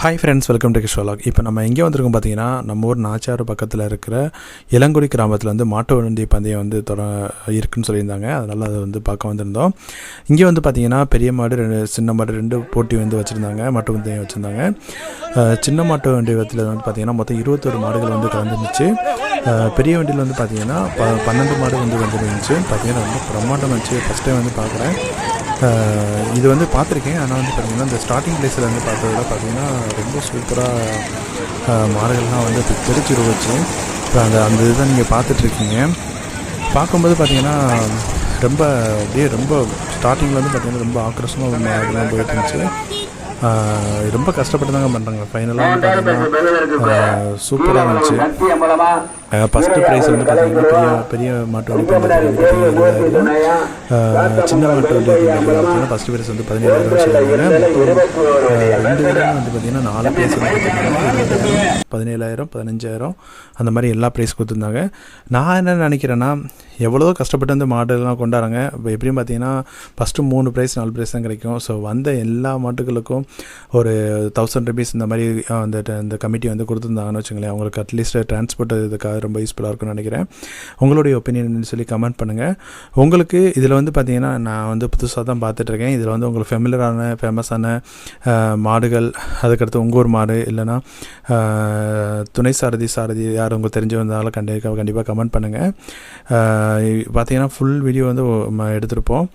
Hi friends welcome to கிஷோலாக் இப்போ நம்ம எங்கே வந்திருக்கோம் பார்த்தீங்கன்னா நம்ம ஊர் நாச்சாறு பக்கத்தில் இருக்கிற இளங்குடி கிராமத்தில் வந்து மாட்டு வண்டி பந்தயம் வந்து தொட இருக்குன்னு சொல்லியிருந்தாங்க. அதனால் அதை வந்து பார்க்க வந்திருந்தோம். இங்கே வந்து பார்த்தீங்கன்னா பெரிய மாடு ரெண்டு சின்ன மாடு ரெண்டு போட்டி வந்து வச்சுருந்தாங்க மாட்டு பந்தயம் வச்சுருந்தாங்க. சின்ன மாட்டு வண்டி வத்தில் வந்து பார்த்திங்கன்னா மொத்தம் இருபத்தொரு மாடுகள் வந்து கலந்துருந்துச்சு. பெரிய வண்டியில் வந்து பார்த்தீங்கன்னா ப பன்னெண்டு மாடு வந்து வந்துருந்துச்சு பார்த்தீங்கன்னா ரொம்ப பிரம்மாண்டம் இருந்துச்சு. ஃபஸ்ட் டைம் வந்து பார்க்குறேன். இது வந்து பார்த்துருக்கேன். ஆனால் வந்து பார்த்தீங்கன்னா இந்த ஸ்டார்டிங் பிளேஸில் வந்து பார்த்ததோட பார்த்தீங்கன்னா ரொம்ப சூப்பராக மாடுகள்லாம் வந்து இப்போ தெரிச்சு வச்சு இப்போ அந்த அந்த இதுதான் நீங்கள் பார்த்துட்ருக்கீங்க. பார்க்கும்போது பார்த்தீங்கன்னா ரொம்ப அப்படியே ரொம்ப ஸ்டார்டிங்கில் வந்து பார்த்திங்கன்னா ரொம்ப ஆக்ரோஷமாக மாடுலாம் போயிட்டு இருந்துச்சு ரொம்ப கஷ்டப்பட்டு தாங்க பண்ணுறாங்க ஃபைனலாக வந்து பார்த்தீங்கன்னா சூப்பராக இருந்துச்சு. ஃபஸ்ட்டு ப்ரைஸ் வந்து பார்த்தீங்கன்னா பெரிய பெரிய மாட்டு வண்டி சின்ன மாட்டு வண்டி பார்த்தீங்கன்னா ஃபஸ்ட்டு ப்ரைஸ் வந்து பதினேழாயிரம் சொல்லுவாங்க ரெண்டு பேரும் வந்து பார்த்தீங்கன்னா நாலு ப்ரைஸ் பதினேழாயிரம் பதினஞ்சாயிரம் அந்த மாதிரி எல்லா ப்ரைஸ் கொடுத்துருந்தாங்க. நான் என்ன நினைக்கிறேன்னா எவ்வளோ கஷ்டப்பட்டு வந்து மாடுலாம் கொண்டாடுறாங்க. இப்போ எப்படியும் பார்த்தீங்கன்னா ஃபஸ்ட்டு மூணு ப்ரைஸ் நாலு ப்ரைஸ் தான் கிடைக்கும். ஸோ வந்த எல்லா மாட்டுகளுக்கும் ஒரு தௌசண்ட் ருபீஸ் இந்த மாதிரி ஆஹ், அந்த இந்த கமிட்டி வந்து கொடுத்துருந்தாங்கன்னு வச்சுங்களேன். அவங்களுக்கு அட்லீஸ்ட் டிரான்ஸ்போர்ட் இதுக்காக ரொம்ப யூஸ்ஃபுல்லாக இருக்கும்னு நினைக்கிறேன். உங்களுடைய ஒப்பீனியன் சொல்லி கமெண்ட் பண்ணுங்கள் உங்களுக்கு இதில் வந்து பார்த்தீங்கன்னா நான் வந்து புதுசாக தான் பார்த்துட்ருக்கேன் இதில் வந்து உங்களுக்கு ஃபெமிலரான ஃபேமஸான மாடுகள் அதுக்கடுத்து உங்கள் ஊர் மாடு இல்லைன்னா துணை சாரதி சாரதி யார் உங்களுக்கு தெரிஞ்சு வந்தாலும் கண்டிப்பாக கண்டிப்பாக கமெண்ட் பண்ணுங்கள் பார்த்தீங்கன்னா ஃபுல் வீடியோ வந்து எடுத்திருப்போம்.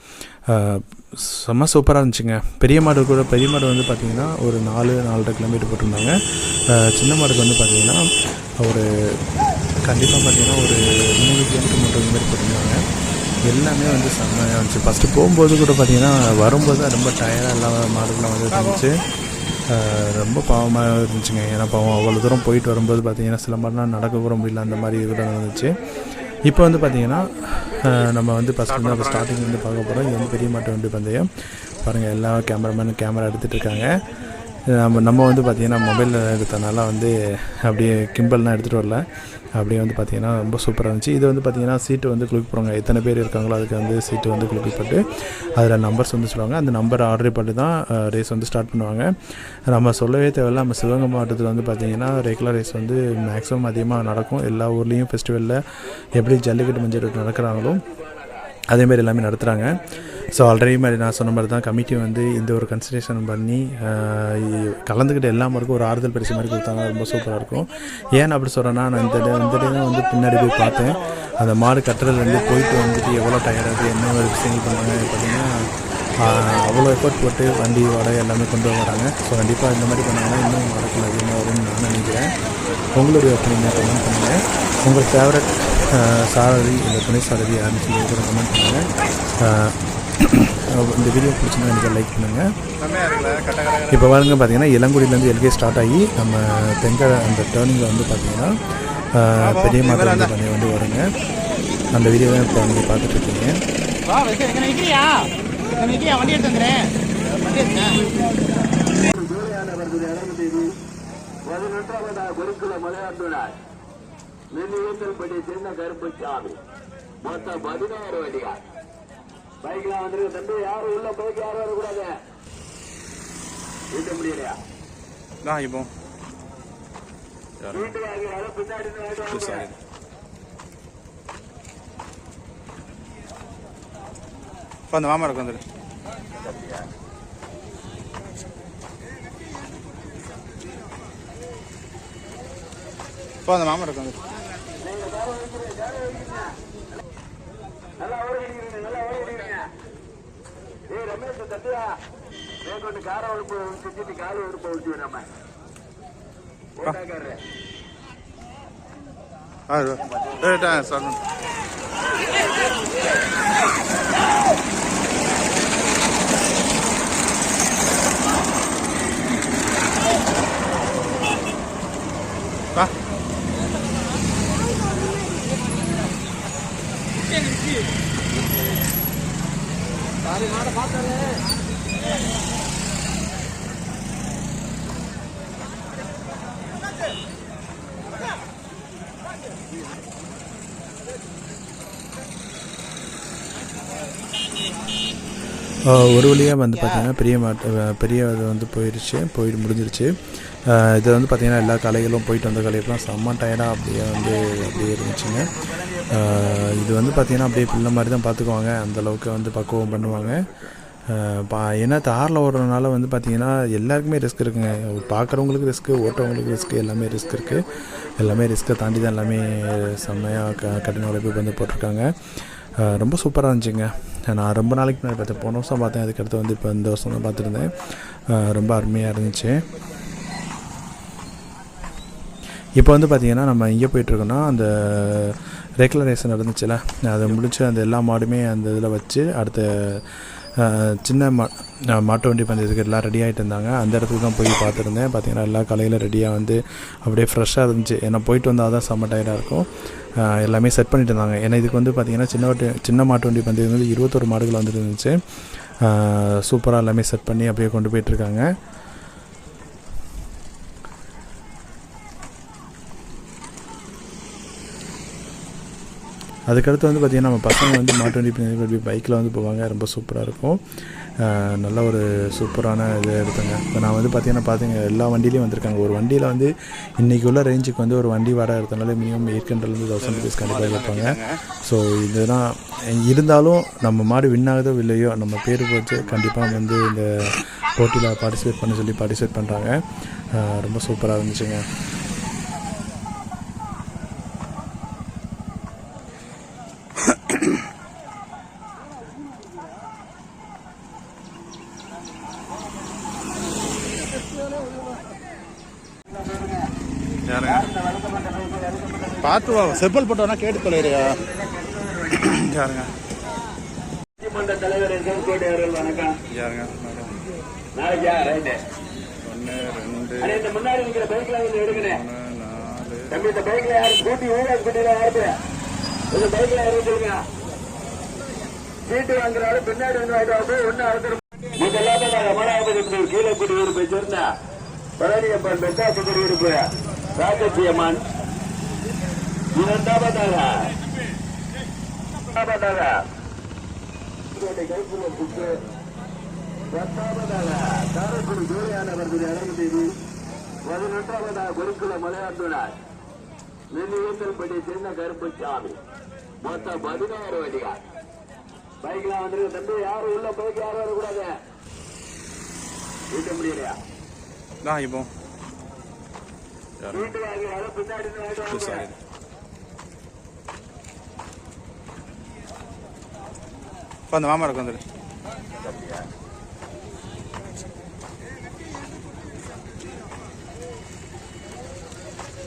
செம்ம சூப்பராக இருந்துச்சுங்க. பெரிய மாடு கூட பெரிய மாடு வந்து பார்த்தீங்கன்னா ஒரு நாலு நாலரை கிலோமீட்டர் போட்டிருந்தாங்க. சின்ன மாடுக்கு வந்து பார்த்தீங்கன்னா ஒரு கண்டிப்பாக பார்த்தீங்கன்னா ஒரு மூணு கிலோமீட்டர் மூணு கிலோமீட்டர் போட்டிருந்தாங்க. எல்லாமே வந்து செம்மையாக இருந்துச்சு. ஃபஸ்ட்டு போகும்போது கூட பார்த்தீங்கன்னா வரும்போது தான் ரொம்ப டயர்டாக எல்லா மாடுகள்லாம் வந்து இருந்துச்சு. ரொம்ப பாவமாக இருந்துச்சுங்க. ஏன்னா பாவம் அவ்வளோ தூரம் போயிட்டு வரும்போது பார்த்தீங்கன்னா சில மாதிரிலாம் நடக்க கூட முடியல. அந்த மாதிரி கூட இருந்துச்சு இப்போ வந்து பார்த்தீங்கன்னா நம்ம வந்து ஃபஸ்ட்டு வந்து அப்போ ஸ்டார்டிங் வந்து பார்க்க போகிறோம் இது வந்து பெரிய மாட்டு வண்டி பந்தயம். பாருங்கள் எல்லா கேமராமேனும் கேமரா எடுத்துகிட்டு இருக்காங்க. நம்ம நம்ம வந்து பார்த்திங்கன்னா மொபைலில் எடுத்தனால வந்து அப்படியே கிம்பல்லாம் எடுத்துகிட்டு வரல. அப்படியே வந்து பார்த்திங்கன்னா ரொம்ப சூப்பராக இருந்துச்சு. இது வந்து பார்த்திங்கன்னா சீட்டு வந்து குளிக்க போகிறாங்க எத்தனை பேர் இருக்காங்களோ அதுக்கு வந்து சீட்டு வந்து குளிக்கப்பட்டு அதில் நம்பர்ஸ் வந்து சொல்லுவாங்க. அந்த நம்பர் ஆர்டர் பண்ணி தான் ரேஸ் வந்து ஸ்டார்ட் பண்ணுவாங்க. நம்ம சொல்லவே தேவையில்ல. நம்ம சிவகங்கை மாவட்டத்தில் வந்து பார்த்திங்கன்னா ரெகுலர் ரேஸ் வந்து மேக்ஸிமம் அதிகமாக நடக்கும். எல்லா ஊர்லேயும் ஃபெஸ்டிவலில் எப்படி ஜல்லிக்கட்டு மஞ்சள் நடக்கிறாங்களோ அதேமாதிரி எல்லாமே நடத்துகிறாங்க ஸோ ஆல்ரெடி மாதிரி நான் சொன்ன மாதிரி தான் கமிட்டி வந்து இந்த ஒரு கன்சிடரேஷன் பண்ணி கலந்துக்கிட்ட எல்லா மாருக்கும் ஒரு ஆறுதல் பரிசு மாதிரி கொடுத்தாங்க. ரொம்ப சூப்பராக இருக்கும். ஏன் அப்படி சொல்கிறேன்னா நான் இந்த day- இந்த டே தான் வந்து பின்னாடி போய் பார்த்தேன். அந்த மாடு கட்டுறதுலேருந்து போயிட்டு வந்துட்டு எவ்வளோ டயர்டாக என்ன ஒரு விஷயங்கள் பண்ணுவாங்க பார்த்தீங்கன்னா அவ்வளோ எஃபர்ட் போட்டு வண்டி வாடகை எல்லாமே கொண்டு வராங்க. ஸோ கண்டிப்பாக இந்த மாதிரி பண்ணாங்கன்னா இன்னும் மாடுகள் அதிகமாக வரும்னு நான் நினைக்கிறேன். உங்களுடைய ஒப்பீனியன் கமெண்ட் பண்ணுங்கள் உங்கள் ஃபேவரட் சாரதி இல்லை துணை சாரதி யாருன்னு சொல்லி கமெண்ட் பண்ணுங்கள் இந்த வீடியோ பிடிச்சிருந்தா எனக்கு லைக் பண்ணுங்கள் இப்போ பாருங்க பார்த்தீங்கன்னா இளங்குடியிலேருந்து எல்கே ஸ்டார்ட் ஆகி நம்ம தெங்க அந்த டேர்னிங்கில் வந்து பார்த்தீங்கன்னா பெரிய வந்து பண்ணி வந்து வருங்க. அந்த வீடியோ தான் இப்போ நீங்கள் பார்த்துட்ருக்கீங்க குருக்குல மலையாட்டுனார் நிலையத்தின்படி சின்ன கருப்புச்சாமி மொத்தம் பதினாறு வண்டியா பைக்ல வந்துருக்கு. தம்பி யாரும் உள்ள பைக் யாரும் வரக்கூடாது. வீட்ட முடியலையா? நான் இப்போ. வீட்டு வாங்கி. அதை பின்னாடி அந்த மாமா இருக்கு வந்துடு இப்போ அந்த மாமா இருக்கு வந்துடு நல்லா ஓடிக்கிறீங்க நல்லா ஓடிக்கிறீங்க ஏய் ரமேஷ் தம்பியா மேற்கொண்டு கார உழுப்பு செஞ்சுட்டு கால உழுப்பு ஒழிச்சு விடாம ஓட்டாக்காரரு ஆ ஒரு வழியாக வந்து பார்த்திங்கன்னா பெரிய மாட்ட பெரிய இது வந்து போயிடுச்சு போய் முடிஞ்சிருச்சு. இது வந்து பார்த்திங்கன்னா எல்லா கலைகளும் போயிட்டு வந்த கலைகள்லாம் செம்ம டயர்டாக அப்படியே வந்து அப்படியே இருந்துச்சுங்க. இது வந்து பார்த்திங்கன்னா அப்படியே பிள்ளை மாதிரி தான் பார்த்துக்குவாங்க அந்தளவுக்கு வந்து பக்குவம் பண்ணுவாங்க. பா ஏன்னா தாரில் ஓடுறதுனால வந்து பார்த்திங்கன்னா எல்லாருக்குமே ரிஸ்க் இருக்குங்க. பார்க்குறவங்களுக்கு ரிஸ்க்கு ஓட்டுறவங்களுக்கு ரிஸ்க்கு எல்லாமே ரிஸ்க் இருக்குது எல்லாமே ரிஸ்க்கை தாண்டி தான் எல்லாமே செம்மையாக க கடின உழைப்பு வந்து போட்டிருக்காங்க. ரொம்ப சூப்பராக இருந்துச்சுங்க. நான் ரொம்ப நாளைக்கு முன்னாடி பார்த்தேன் போன வருஷம் பார்த்தேன். அதுக்கடுத்து வந்து இப்போ இந்த வருஷம் தான் பார்த்துருந்தேன். ரொம்ப அருமையாக இருந்துச்சு. இப்போ வந்து பார்த்திங்கன்னா நம்ம எங்கே போயிட்டுருக்கோன்னா அந்த ரெகுலரேஷன் நடந்துச்சுல. அதை முடிச்சு அந்த எல்லா மாடுமே அந்த இதில் வச்சு அடுத்த சின்ன மா மாட்டு வண்டி பந்தயத்துக்கு எல்லாம் ரெடி ஆகிட்டு இருந்தாங்க. அந்த இடத்துக்கு தான் போய் பார்த்துருந்தேன். பார்த்தீங்கன்னா எல்லா கலையில் ரெடியாக வந்து அப்படியே ஃப்ரெஷ்ஷாக இருந்துச்சு. ஏன்னா போயிட்டு வந்தால் தான் செம்ம டயர்டாக இருக்கும். எல்லாமே செட் பண்ணிட்டு இருந்தாங்க. ஏன்னா இதுக்கு வந்து பார்த்திங்கன்னா சின்ன சின்ன மாட்டு வண்டி பந்தயம் வந்து இருபத்தொரு மாடுகள் வந்துட்டு இருந்துச்சு. சூப்பராக எல்லாமே செட் பண்ணி அப்படியே கொண்டு போயிட்டுருக்காங்க அதுக்கடுத்து வந்து பார்த்திங்கன்னா நம்ம பசங்க வந்து மாட்டு வண்டி பின்னாடி பைக்கில் வந்து போவாங்க. ரொம்ப சூப்பராக இருக்கும். நல்ல ஒரு சூப்பரான இது எடுத்தேங்க. இப்போ நான் வந்து பார்த்தீங்கன்னா பார்த்தீங்க எல்லா வண்டியிலையும் வந்திருக்காங்க. ஒரு வண்டியில் வந்து இன்றைக்கி உள்ள ரேஞ்சுக்கு வந்து ஒரு வண்டி வாடகை எடுத்தனால மினிமம் எயிட் ஹண்ட்ரட்லேருந்து தௌசண்ட் ருபீஸ் கண்டிப்பாக இருப்பாங்க ஸோ இதுதான் இருந்தாலும் நம்ம மாடு வின் ஆகுதோ இல்லையோ நம்ம பேர் போச்சு கண்டிப்பாக வந்து இந்த போட்டியில் பார்ட்டிசிபேட் பண்ண சொல்லி பார்ட்டிசிபேட் பண்ணுறாங்க ரொம்ப சூப்பராக இருந்துச்சுங்க. பார்த்து வா செப்பல் போட்டோன்னா கேட்டு தொலைறியா? யாருங்க? நீதிமன்ற தலைவர் செல்கோட்டை அவர்கள் வணக்கம். யாருங்க? நாளைக்கா ரைட்டு. ஒன்று ரெண்டு இந்த முன்னாடி நிக்கிற பைக்ல வந்து நாலு. தம்பி இந்த பைக்ல யாரு? ஸ்கூட்டி ஊழல் ஸ்கூட்டில யாரு இந்த பைக்ல யாரு சொல்லுங்க சீட்டு வாங்குறாரு பின்னாடி வந்து ஆயிட்டு ஒண்ணு அவசரம் முதலாவது நாங்க மனாபதி கீழே குடியிருப்பு வச்சிருந்தா பழனியப்பன் பெட்டாசு குடியிருப்பு. ராஜசி அம்மன். இரண்டாவதாக இரண்டாவதாக கைப்புற சுற்று பத்தாவதாக காரைக்குடி ஜோதியானவர்களுடைய அழகு தேவி பதினெட்டாவதாக குருக்குல மலையாட்டுனார் நெல்லியத்தல்படி சின்ன கருப்புச்சாமி மொத்தம் பதினாறு வண்டியார் பைக்ல வந்துருக்கு தம்பி யாரும் உள்ள பைக் யாரும் வரக்கூடாது. வீட்டு முடியலையா? இப்போ. வீட்டு வாங்கி. பின்னாடி அந்த மாமா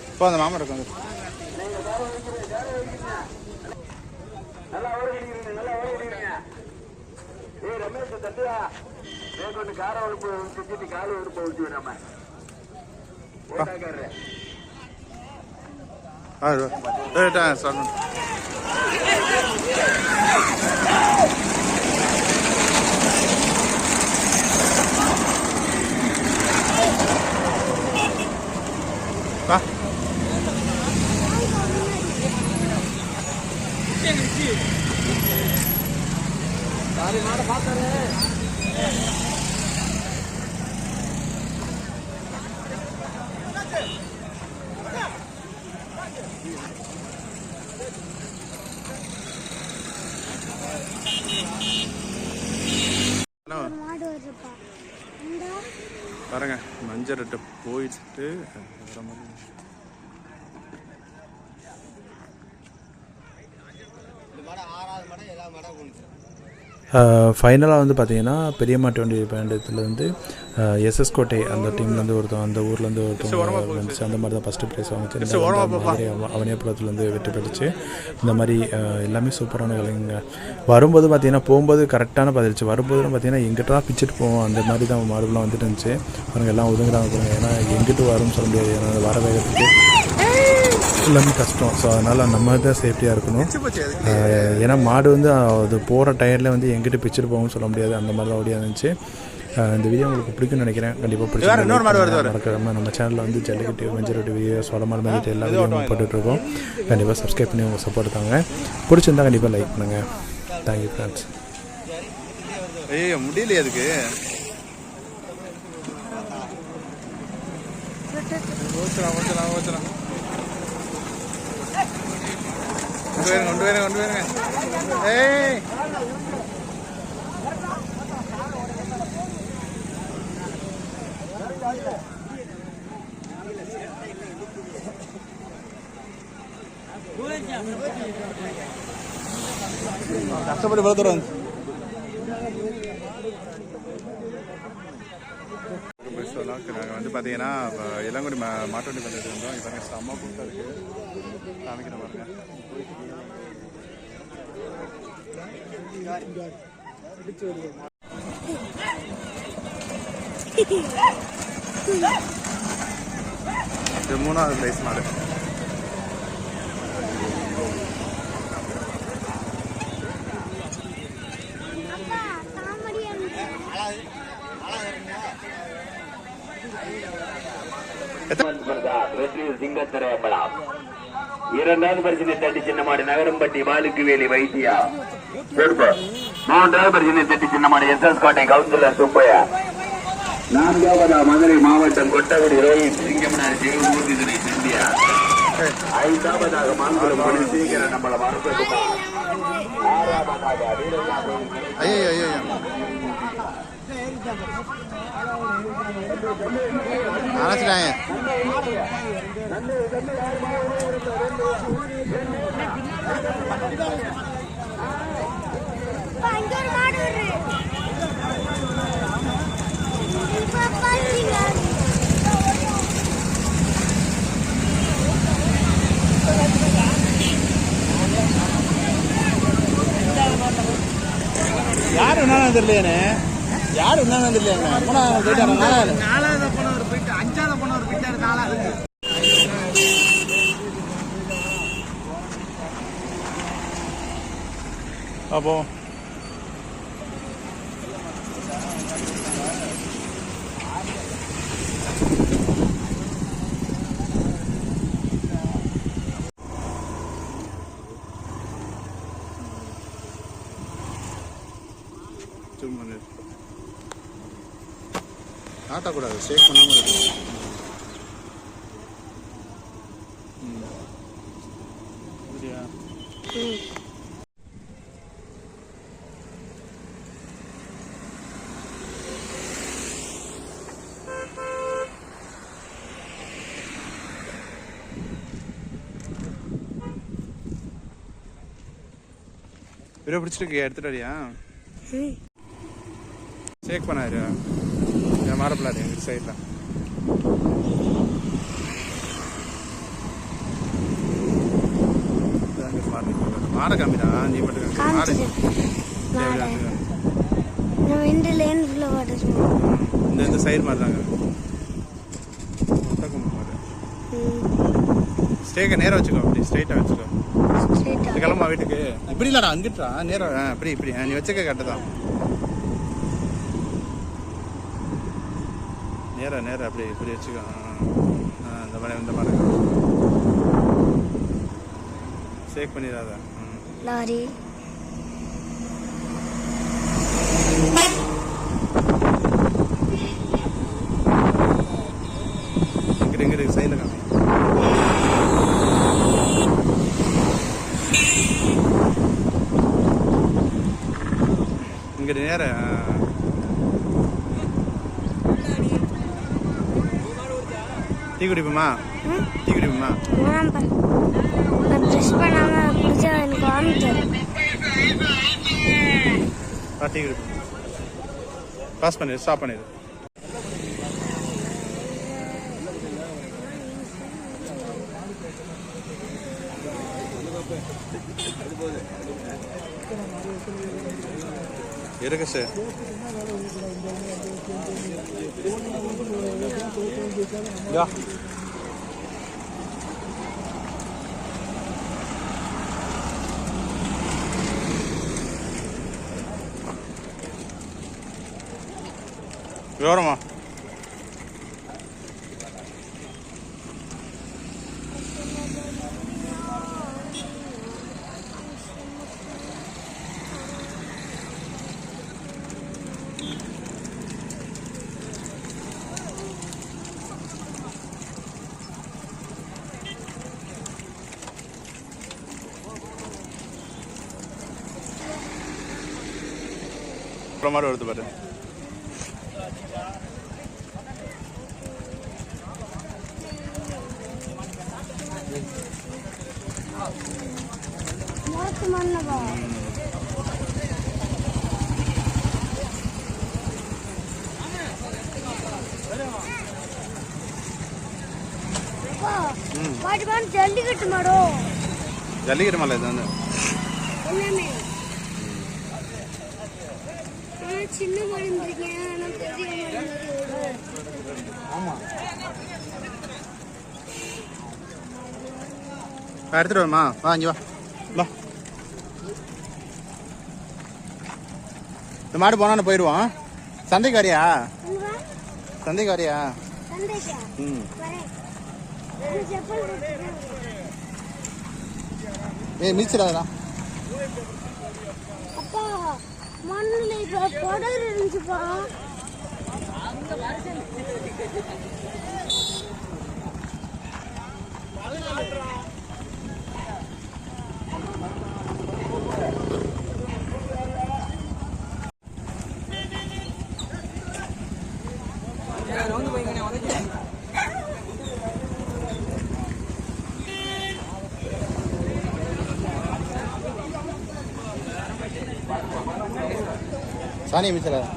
இப்போ அந்த மாமா ஏய் ரமேஷ் தட்டியா ஏன் கொஞ்சம் கார உடுப்பு செஞ்சுட்டு கால உடுப்பு விட்டு நம்ம ஓட்டாக்காரரு ஆ ஏட்டா சார் வா ஹலோ மாடு வருதுப்பா இந்த பாருங்க மஞ்சள்கிட்ட போயிட்டு வர மடம் ஃபைனலாக வந்து பார்த்தீங்கன்னா பெரிய மாட்டு வண்டி பேண்டத்தில் வந்து எஸ்எஸ் கோட்டை அந்த டீம்லேருந்து ஒருத்தன் அந்த ஊர்லேருந்து ஒருத்தவங்க வந்துச்சு. அந்த மாதிரி தான் ஃபஸ்ட்டு ப்ரைஸ் வாங்கிச்சு அவனியாபுரத்துலேருந்து வெற்றி பெற்றுச்சு. இந்த மாதிரி எல்லாமே சூப்பரான விலைங்க வரும்போது பார்த்தீங்கன்னா போகும்போது கரெக்டான பதிலிச்சு வரும்போது பார்த்தீங்கன்னா எங்கிட்ட தான் பிச்சுட்டு போவோம் அந்த மாதிரி தான் மாடுலாம் வந்துட்டு இருந்துச்சு. அவங்க எல்லாம் ஒதுங்குறாங்க ஏன்னா எங்கிட்டு வரும்னு சொல்ல முடியாது. ஏன்னா வர வேகத்துக்கு எல்லாமே கஷ்டம். ஸோ அதனால் நம்ம தான் சேஃப்டியாக இருக்கணும். ஏன்னா மாடு வந்து அது போகிற டயரில் வந்து எங்கிட்ட பிச்சுட்டு போகும்னு சொல்ல முடியாது. அந்த மாதிரி தான் ஓடியா இருந்துச்சு. இந்த வீடியோ உங்களுக்கு பிடிக்கும்னு நினைக்கிறேன். கண்டிப்பாக வேற இன்னொரு மாடு வருது, பிடிச்சி மறக்காம நம்ம சேனலில் வந்து ஜல்லிக்கட்டு மஞ்சள் வீடியோ சோழ மாடு மாதிரி எல்லா வீடியோ போட்டுட்ருக்கோம். கண்டிப்பாக சப்ஸ்கிரைப் பண்ணி உங்கள் சப்போர்ட் தாங்க. பிடிச்சிருந்தா கண்டிப்பாக லைக் பண்ணுங்கள் தேங்க்யூ ஃப்ரெண்ட்ஸ் ஐயோ முடியலையே அதுக்கு. ஓச்சலாம் ஓச்சலாம் ஓச்சலாம் கொண்டு போயிருங்க கொண்டு போயிருங்க கொண்டு போயிருங்க ஏய். கஷ்டப்பட்டு இவ்வளோ தூரம் வந்து நாங்கள் வந்து பார்த்தீங்கன்னா இளங்குடி மாட்டுவண்டி பண்ணிட்டு இருந்தோம். இப்போ செம்ம கூட்டம் இருக்கு. காமிக்கிற பாருங்க. இது மூணாவது பிளேஸ் மாடு. அப்பா இரண்டாவது பரிசினை தட்டி சின்னமாடி நகரம்பட்டி வாலுக்குவேலி வைத்தியா. சூப்பர் மூன்றாவது பரிசினை தட்டி Chinnamadi S S Kottai councillor Subbaiah. நான்காவதா Madurai மாவட்டம் கொட்டகுடி ரோஹித் சிங்கமனார் ஜெயமூர்த்தி தினை சிந்தியா. ஐந்தாவதாக மாங்குளம் சீக்கிரம் நம்மள வீரநாதன் ஐயோ ஐயோ பாத்தீங்க யார் என்னன்னு தெரியலையானே? யார் என்னன்னு தெரியலையாங்க மூணாவது போயிட்டாங்க நாலாவது. நாலாவது போனவர் போயிட்டு அஞ்சாவது போனவர் போயிட்டாரு நாலாவது. அப்போ ஆட்டக்கூடாது ஷேக் பண்ணாமல் இருக்கணும். ம். அப்படியா வீடியோ? பிடிச்சிருக்கு எடுத்துட்டு பண்ணாரு என் மாறப்படாது எங்கள் சைடில் மாற கம்மிடா நீ மட்டும் மாடு இந்த இந்த இந்த சைடு மாதிரி தாங்க. ஸ்டேக்கை நேராக வச்சுக்கோ அப்படி ஸ்ட்ரைட்டாக வச்சுக்கோ. கிளம்பா வீட்டுக்கு. இப்படி இல்லடா அங்கிட்டா நேரா ஆ, இப்படி நீ வச்சுக்க கரெக்டு தான். நேரா நேரா அப்படி இப்படி வச்சுக்கோ. இந்த மாதிரி இந்த மாதிரி. சேக் பண்ணிடாத. லாரி. இங்கிட்டு சைடில் காமி. இங்கிட்டு நேர. டீ குடிப்போமா? டீ குடிப்போமா? ப்ரெஷ் பண்ணாம குடிச்சா எனக்கு வாமிட்டு டீ குடிப்போம். பாஸ் பண்ணிடு ஸ்டாப் பண்ணிடு. இருக்கு சார். யா. விவரமா? மாடு வருது பாரு. ஜல்லிக்கட்டு மாடோ ஜல்லிக்கட்டு மலை இது வந்து எல்லாமே ஆனா சின்ன மாடு இருந்திருக்கேன் ஆனா பெரிய வா, எடுத்துட்டு வருமா வா இங்கே வா. வா. இந்த மாடு போனான்னு போயிடுவோம் சந்தைக்கு வரியா சந்தைக்கு வரியா சந்தைக்கா? ம். ஏய் மிதிச்சிடாதா அப்பா. மண்ணில் இப்ப புடர் இருந்துச்சுப்பா. சாணியை மிதிச்சிடாதா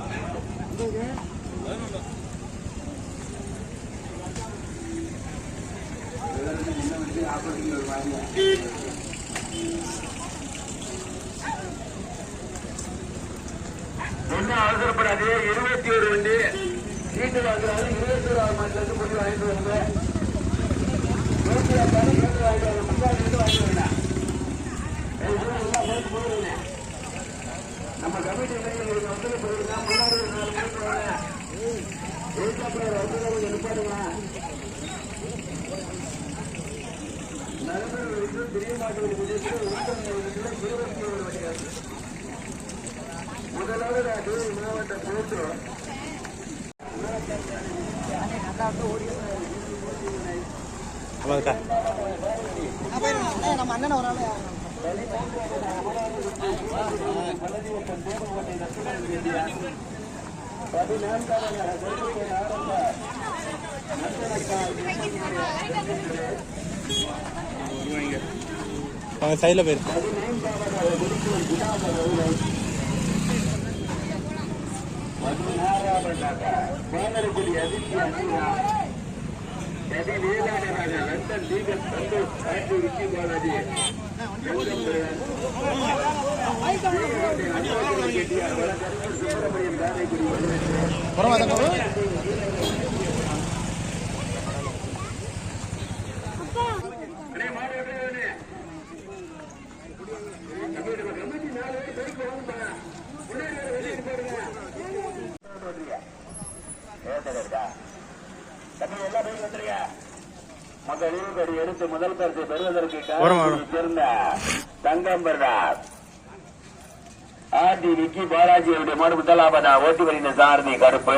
ஒன்னும் அவசரப்படாது இருபத்தி ஒரு வண்டி. சீட்டு இருபத்தி ஒரு மாட்டுல இருந்து வாங்கிட்டு வந்து நூத்தி ஆறு வாங்கிட்டு வந்து வாங்கிட்டு வந்தேன் நம்ம கமிட்டி உங்களுக்கு வந்து போயிருந்தா முன்னாடி ஒரு நாலு மணிக்கு வாங்க ஏற்கப்பட வந்து கொஞ்சம் நிப்பாடுங்க நடைபெற வரைக்கும் தெரிய மாட்டேங்குது இருபத்தி ஒரு வண்டிகள் முதலாவதாக மாவட்ட நம்ம அண்ணன் ஒரு ஆள் அவங்க சைடில் போயிருக்கு சேனரகுடி அதிர்ச்சி லண்டன் லீகல் சந்தோஷ் பாலாஜி. பரவாயில்ல காரைக்குடி அப்பா இருபடி எடுத்து முதல் பரிசு பெறுவதற்கு சேர்ந்த தங்கம் ஆர்டி விக்கி பாலாஜியுடைய மாடு முதலாவதா ஓட்டி வருகின்ற சாரதி கருப்பு.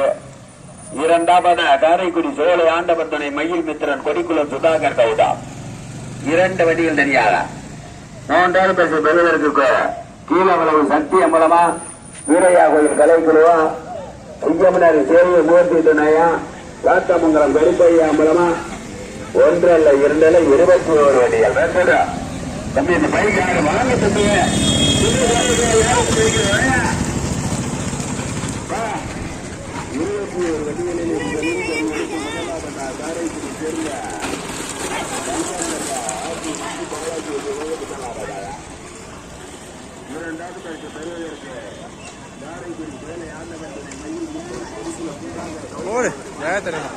இரண்டாவதா காரைக்குடி சோலை ஆண்டவர் துணை மயில் மித்திரன் கொடிக்குளம் சுதாகர் கவுதா. இரண்டு வண்டிகள் தனியாக. மூன்றாவது பரிசு பெறுவதற்கு கீழவளவு சக்தி அம்பலமா வீரையா கோயில் கலைக்குழுவா ஐயமனார் சேரிய மூர்த்தி துணையா காத்தமங்கலம் கருப்பையா அம்பலமா ஒன்றல்ல இரண்டல்ல இருபத்தி ஒரு வண்டிகள். தம்பி இந்த பைக் யாரு? வாங்க தம்பி. இருபத்தி ஒரு வண்டிகளில் இந்த நிறுத்தம் முதலாவதா காரைக்குடி சேர்ந்த இரண்டாவது பரிசு பெறுவதற்கு காரைக்குடி வேலை ஆண்டவன் ஓடு ஜெயத்தரேன்